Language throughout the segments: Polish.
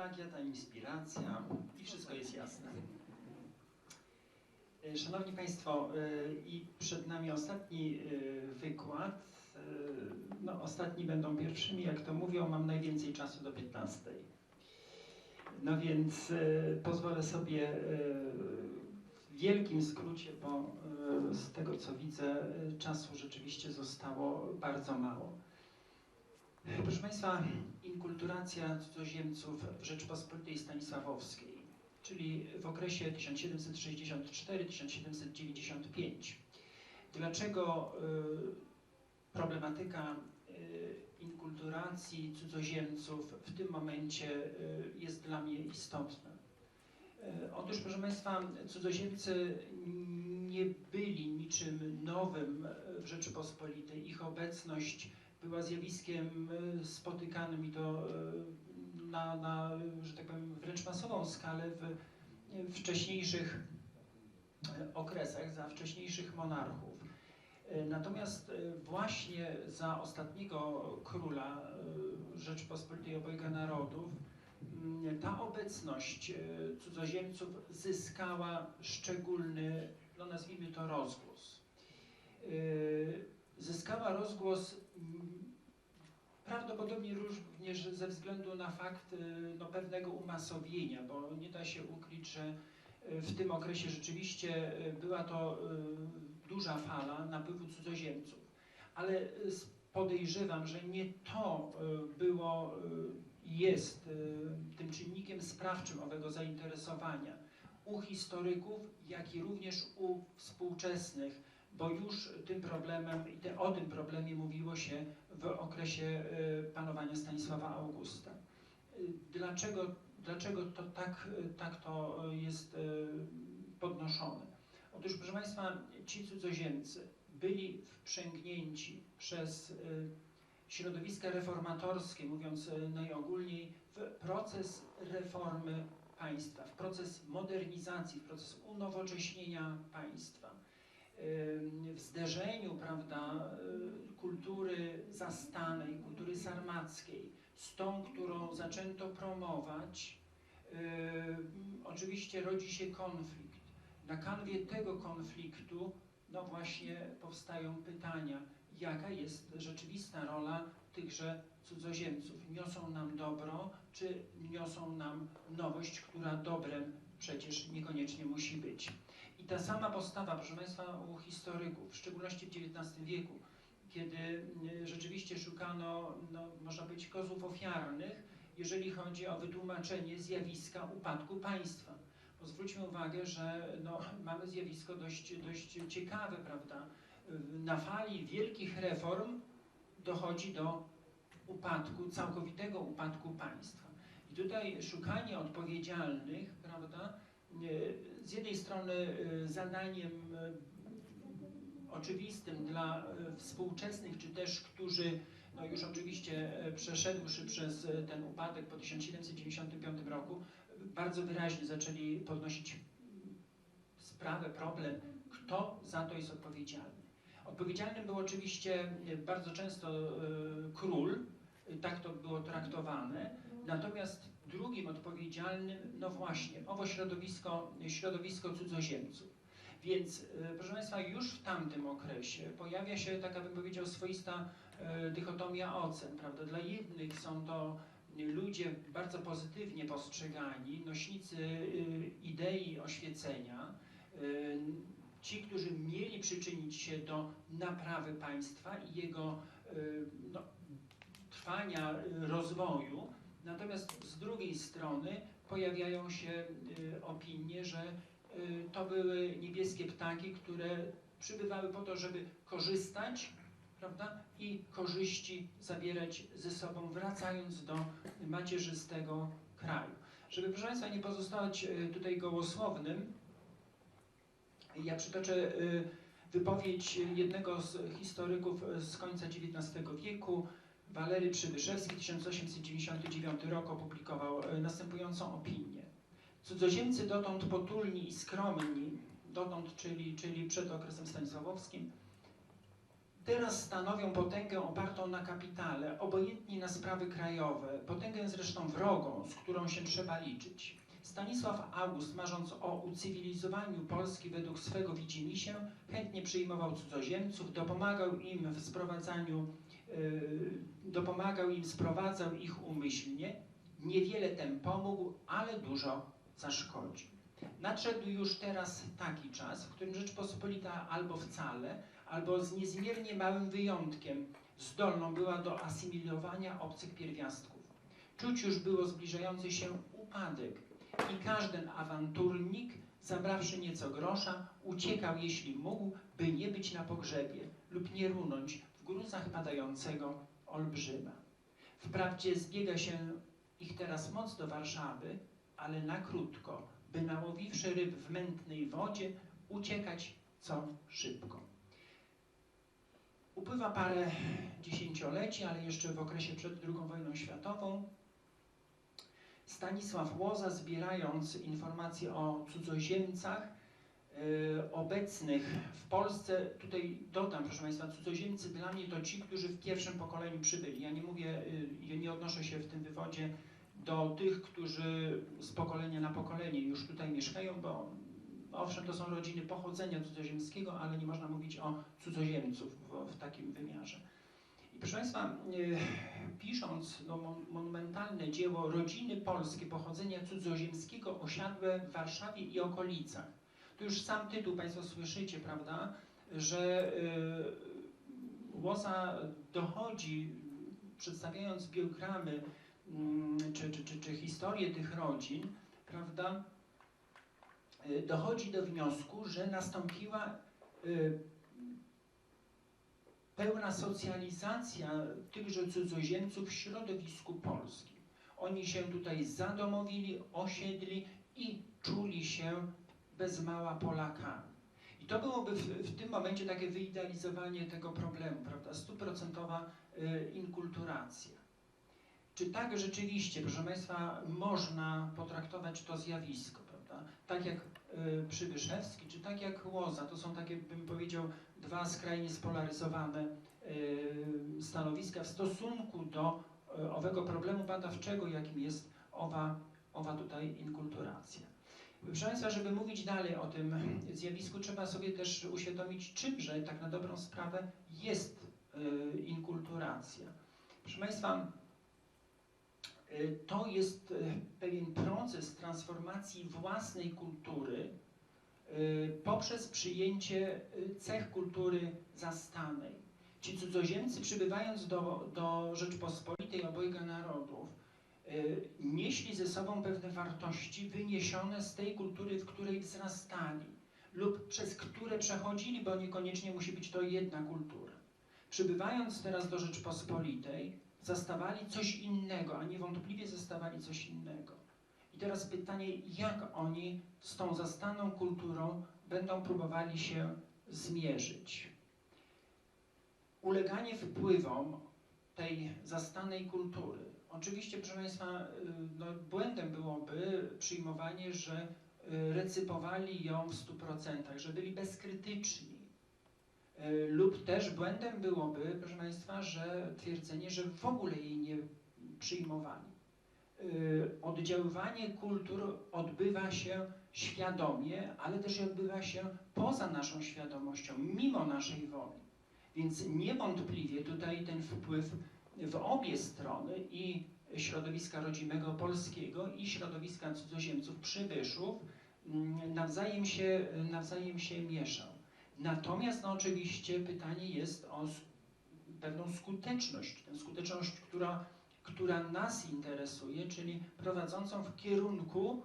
plagiat, inspiracja i wszystko jest jasne. E, Szanowni Państwo, e, i przed nami ostatni e, wykład. No, ostatni będą pierwszymi, jak to mówią, mam najwięcej czasu do 15. No więc pozwolę sobie w wielkim skrócie, bo z tego co widzę, czasu rzeczywiście zostało bardzo mało. Proszę Państwa, inkulturacja cudzoziemców w Rzeczpospolitej Stanisławowskiej, czyli w okresie 1764-1795. Dlaczego y, problematyka y, inkulturacji cudzoziemców w tym momencie y, jest dla mnie istotna? Otóż, proszę Państwa, cudzoziemcy nie byli niczym nowym w Rzeczypospolitej. Ich obecność była zjawiskiem y, spotykanym i to y, na, na, że tak powiem, wręcz masową skalę w wcześniejszych y, okresach, za wcześniejszych monarchów. Natomiast właśnie za ostatniego króla Rzeczypospolitej Obojga Narodów mm, ta obecność cudzoziemców zyskała szczególny, no nazwijmy to rozgłos. Zyskała rozgłos mm, prawdopodobnie również ze względu na fakt y, no, pewnego umasowienia, bo nie da się ukryć, że y, w tym okresie rzeczywiście y, była to duża fala napływu cudzoziemców. Ale podejrzewam, że nie to było, jest tym czynnikiem sprawczym owego zainteresowania u historyków, jak i również u współczesnych, bo już tym problemem o tym problemie mówiło się w okresie y, panowania Stanisława Augusta. Y, Dlaczego, dlaczego to tak, tak to jest y, podnoszone? Otóż, proszę Państwa, ci cudzoziemcy byli wprzęgnięci przez środowiska reformatorskie, mówiąc najogólniej, w proces reformy państwa, w proces modernizacji, w proces unowocześnienia państwa w zderzeniu prawda, y, kultury zastanej, kultury sarmackiej z tą, którą zaczęto promować, y, oczywiście rodzi się konflikt. Na kanwie tego konfliktu no właśnie powstają pytania, jaka jest rzeczywista rola tychże cudzoziemców. Niosą nam dobro, czy niosą nam nowość, która dobrem przecież niekoniecznie musi być. Ta sama postawa, proszę Państwa, u historyków, w szczególności w XIX wieku, kiedy y, rzeczywiście szukano, no, można powiedzieć, kozłów ofiarnych, jeżeli chodzi o wytłumaczenie zjawiska upadku państwa. Bo zwróćmy uwagę, że no, mamy zjawisko dość, dość ciekawe, prawda? Na fali wielkich reform dochodzi do upadku, całkowitego upadku państwa. I tutaj szukanie odpowiedzialnych, prawda, z jednej strony y, zadaniem y, oczywistym dla y, współczesnych, czy też którzy no już oczywiście przeszedłszy przez ten upadek po 1795 roku, bardzo wyraźnie zaczęli podnosić sprawę, problem, kto za to jest odpowiedzialny. Odpowiedzialnym był oczywiście bardzo często król, tak to było traktowane, natomiast drugim odpowiedzialnym, no właśnie, owo środowisko, środowisko cudzoziemców. Więc, y, proszę Państwa, już w tamtym okresie pojawia się taka, bym powiedział, swoista y, dychotomia ocen, prawda? Dla jednych są to ludzie bardzo pozytywnie postrzegani, nośnicy y, idei oświecenia, ci, którzy mieli przyczynić się do naprawy państwa i jego no, trwania, rozwoju, Natomiast z drugiej strony pojawiają się y, opinie, że y, to były niebieskie ptaki, które przybywały po to, żeby korzystać prawda, i korzyści zabierać ze sobą, wracając do macierzystego kraju. Żeby, proszę Państwa, nie pozostawać y, tutaj gołosłownym, ja przytoczę wypowiedź jednego z historyków z końca XIX wieku, Walery Przybyszewski, 1899 rok, opublikował e, następującą opinię. Cudzoziemcy dotąd potulni i skromni, dotąd, czyli, czyli przed okresem stanisławowskim, teraz stanowią potęgę opartą na kapitale, obojętni na sprawy krajowe, potęgę zresztą wrogą, z którą się trzeba liczyć. Stanisław August, marząc o ucywilizowaniu Polski według swego widzimisię, chętnie przyjmował cudzoziemców, dopomagał im w sprowadzaniu, dopomagał im, sprowadzał ich umyślnie. Niewiele tem pomógł, ale dużo zaszkodził. Nadszedł już teraz taki czas, w którym Rzeczpospolita albo wcale, albo z niezmiernie małym wyjątkiem zdolną była do asymilowania obcych pierwiastków. Czuć już było zbliżający się upadek i każdy awanturnik, zabrawszy nieco grosza, uciekał, jeśli mógł, by nie być na pogrzebie lub nie runąć gruzach padającego olbrzyma. Wprawdzie zbiega się ich teraz moc do Warszawy, ale na krótko, by nałowiwszy ryb w mętnej wodzie, uciekać co szybko. Upływa parę dziesięcioleci, ale jeszcze w okresie przed II wojną światową, Stanisław Łoza, zbierając informacje o cudzoziemcach obecnych w Polsce, tutaj dodam, proszę Państwa, cudzoziemcy dla mnie to ci, którzy w pierwszym pokoleniu przybyli. Ja nie mówię, y, ja nie odnoszę się w tym wywodzie do tych, którzy z pokolenia na pokolenie już tutaj mieszkają, bo owszem, to są rodziny pochodzenia cudzoziemskiego, ale nie można mówić o cudzoziemców w, w takim wymiarze. I proszę Państwa, y, pisząc no, mon- monumentalne dzieło rodziny polskie pochodzenia cudzoziemskiego osiadłe w Warszawie i okolicach, już sam tytuł Państwo słyszycie, prawda, że y, Łosa dochodzi, przedstawiając biogramy mm, czy, czy, czy, czy historię tych rodzin, prawda, y, dochodzi do wniosku, że nastąpiła y, pełna socjalizacja tychże cudzoziemców w środowisku polskim. Oni się tutaj zadomowili, osiedli i czuli się bez mała Polakami. I to byłoby w, w tym momencie takie wyidealizowanie tego problemu, prawda? Stuprocentowa y, inkulturacja. Czy tak rzeczywiście, proszę Państwa, można potraktować to zjawisko, prawda? Tak jak y, Przybyszewski, czy tak jak Łoza, to są takie, bym powiedział, dwa skrajnie spolaryzowane y, stanowiska w stosunku do owego problemu badawczego, jakim jest owa, owa tutaj inkulturacja. Proszę Państwa, żeby mówić dalej o tym zjawisku, trzeba sobie też uświadomić, czymże tak na dobrą sprawę jest y, inkulturacja. Proszę Państwa, y, to jest y, pewien proces transformacji własnej kultury poprzez przyjęcie cech kultury zastanej. Ci cudzoziemcy przybywając do, do Rzeczpospolitej obojga narodów, nieśli ze sobą pewne wartości wyniesione z tej kultury, w której wzrastali lub przez które przechodzili, bo niekoniecznie musi być to jedna kultura. Przybywając teraz do Rzeczpospolitej, zastawali coś innego, a niewątpliwie zastawali coś innego. I teraz pytanie, jak oni z tą zastaną kulturą będą próbowali się zmierzyć. Uleganie wpływom tej zastanej kultury. Oczywiście, proszę Państwa, y, no, błędem byłoby przyjmowanie, że y, recypowali ją w 100%, że byli bezkrytyczni. Y, Lub też błędem byłoby, proszę Państwa, że twierdzenie, że w ogóle jej nie przyjmowali. Oddziaływanie kultur odbywa się świadomie, ale też odbywa się poza naszą świadomością, mimo naszej woli. Więc niewątpliwie tutaj ten wpływ w obie strony i środowiska rodzimego polskiego i środowiska cudzoziemców, przybyszów mm, nawzajem się, nawzajem się mieszał. Natomiast no, oczywiście pytanie jest o pewną skuteczność, tę skuteczność, która, która nas interesuje, czyli prowadzącą w kierunku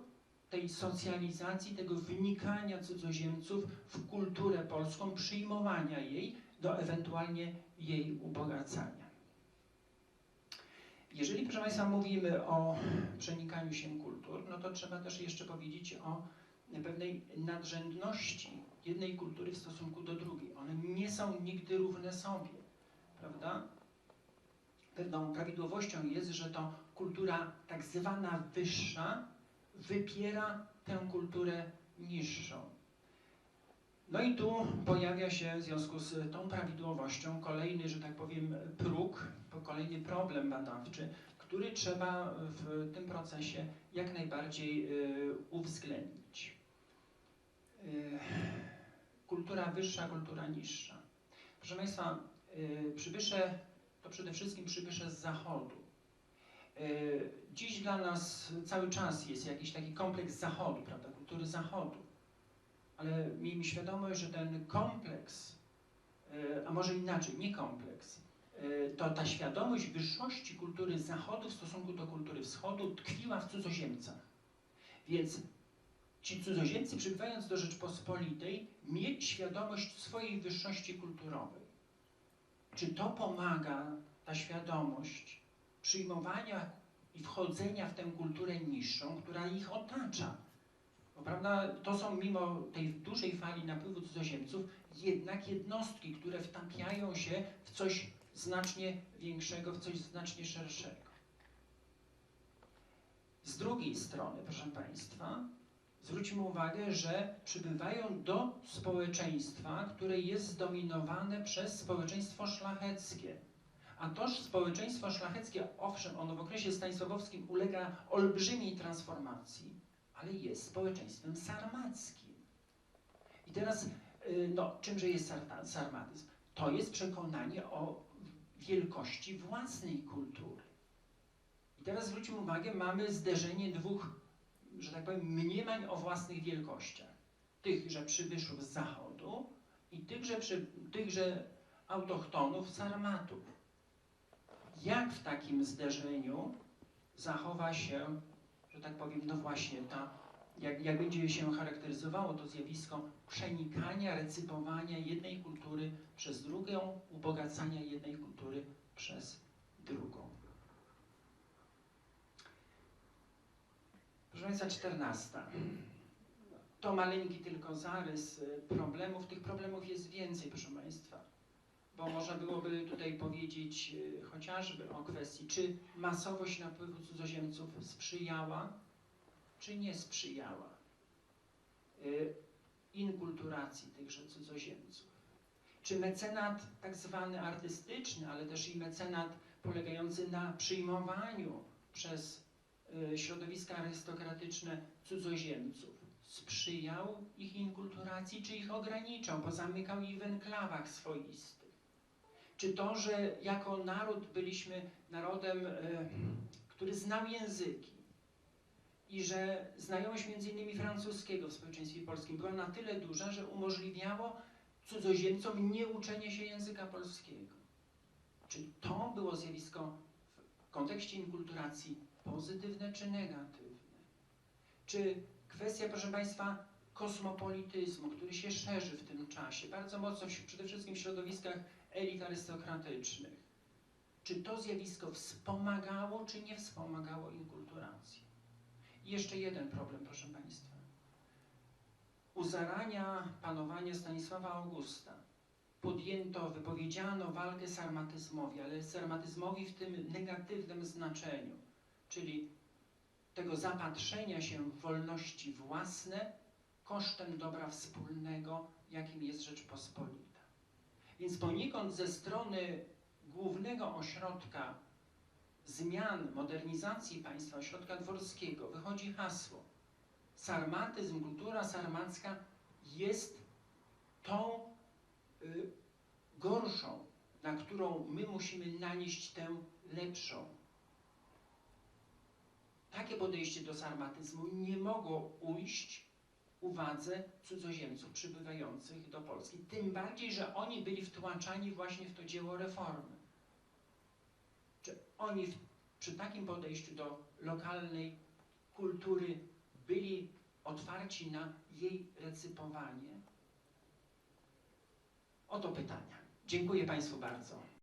tej socjalizacji, tego wnikania cudzoziemców w kulturę polską, przyjmowania jej do ewentualnie jej ubogacania. Jeżeli, proszę Państwa, mówimy o przenikaniu się kultur, no to trzeba też jeszcze powiedzieć o pewnej nadrzędności jednej kultury w stosunku do drugiej. One nie są nigdy równe sobie, prawda? Pewną prawidłowością jest, że to kultura tak zwana wyższa wypiera tę kulturę niższą. No i tu pojawia się w związku z tą prawidłowością kolejny, że tak powiem, próg, kolejny problem badawczy, który trzeba w tym procesie jak najbardziej y, uwzględnić. Y, Kultura wyższa, kultura niższa. Proszę Państwa, y, przybysze to przede wszystkim przybysze z zachodu. Dziś dla nas cały czas jest jakiś taki kompleks zachodu, prawda, kultury zachodu. Ale miejmy świadomość, że ten kompleks, a może inaczej, nie kompleks, to ta świadomość wyższości kultury zachodu w stosunku do kultury wschodu tkwiła w cudzoziemcach. Więc ci cudzoziemcy przybywając do Rzeczpospolitej mieć świadomość swojej wyższości kulturowej. Czy to pomaga, ta świadomość, przyjmowania i wchodzenia w tę kulturę niższą, która ich otacza? Bo prawda, to są mimo tej dużej fali napływu cudzoziemców jednak jednostki, które wtapiają się w coś znacznie większego, w coś znacznie szerszego. Z drugiej strony, proszę Państwa, zwróćmy uwagę, że przybywają do społeczeństwa, które jest zdominowane przez społeczeństwo szlacheckie. A toż społeczeństwo szlacheckie, owszem, ono w okresie stanisławowskim ulega olbrzymiej transformacji, ale jest społeczeństwem sarmackim. I teraz, y, no, czymże jest sarmatyzm? To jest przekonanie o wielkości własnej kultury. I teraz zwróćmy uwagę, mamy zderzenie dwóch, że tak powiem, mniemań o własnych wielkościach. Tychże przybyszów z zachodu i tychże, przy, tychże autochtonów sarmatów. Jak w takim zderzeniu zachowa się, że tak powiem, no właśnie ta, jak, jak będzie się charakteryzowało to zjawisko przenikania, recypowania jednej kultury przez drugą, ubogacania jednej kultury przez drugą. Proszę Państwa, czternasta. To maleńki tylko zarys y, problemów. Tych problemów jest więcej, proszę Państwa. Bo można byłoby tutaj powiedzieć y, chociażby o kwestii, czy masowość napływu cudzoziemców sprzyjała, czy nie sprzyjała y, inkulturacji tychże cudzoziemców. Czy mecenat tak zwany artystyczny, ale też i mecenat polegający na przyjmowaniu przez y, środowiska arystokratyczne cudzoziemców sprzyjał ich inkulturacji, czy ich ograniczał, bo zamykał ich w enklawach swoistych? Czy to, że jako naród byliśmy narodem, y, który znał języki i że znajomość między innymi francuskiego w społeczeństwie polskim była na tyle duża, że umożliwiało cudzoziemcom nie uczenie się języka polskiego? Czy to było zjawisko w kontekście inkulturacji pozytywne czy negatywne? Czy kwestia, proszę Państwa, kosmopolityzmu, który się szerzy w tym czasie, bardzo mocno przede wszystkim w środowiskach elit arystokratycznych, czy to zjawisko wspomagało, czy nie wspomagało inkulturacji? I jeszcze jeden problem, proszę Państwa. U zarania panowania Stanisława Augusta podjęto, wypowiedziano walkę sarmatyzmowi, ale sarmatyzmowi w tym negatywnym znaczeniu, czyli tego zapatrzenia się w wolności własne kosztem dobra wspólnego, jakim jest Rzeczpospolita. Więc poniekąd ze strony głównego ośrodka zmian, modernizacji państwa, ośrodka dworskiego, wychodzi hasło sarmatyzm, kultura sarmacka jest tą y, gorszą, na którą my musimy nanieść tę lepszą. Takie podejście do sarmatyzmu nie mogło ujść uwadze cudzoziemców przybywających do Polski. Tym bardziej, że oni byli wtłaczani właśnie w to dzieło reformy. Czy oni przy takim podejściu do lokalnej kultury byli otwarci na jej recypowanie? Oto pytania. Dziękuję Państwu bardzo.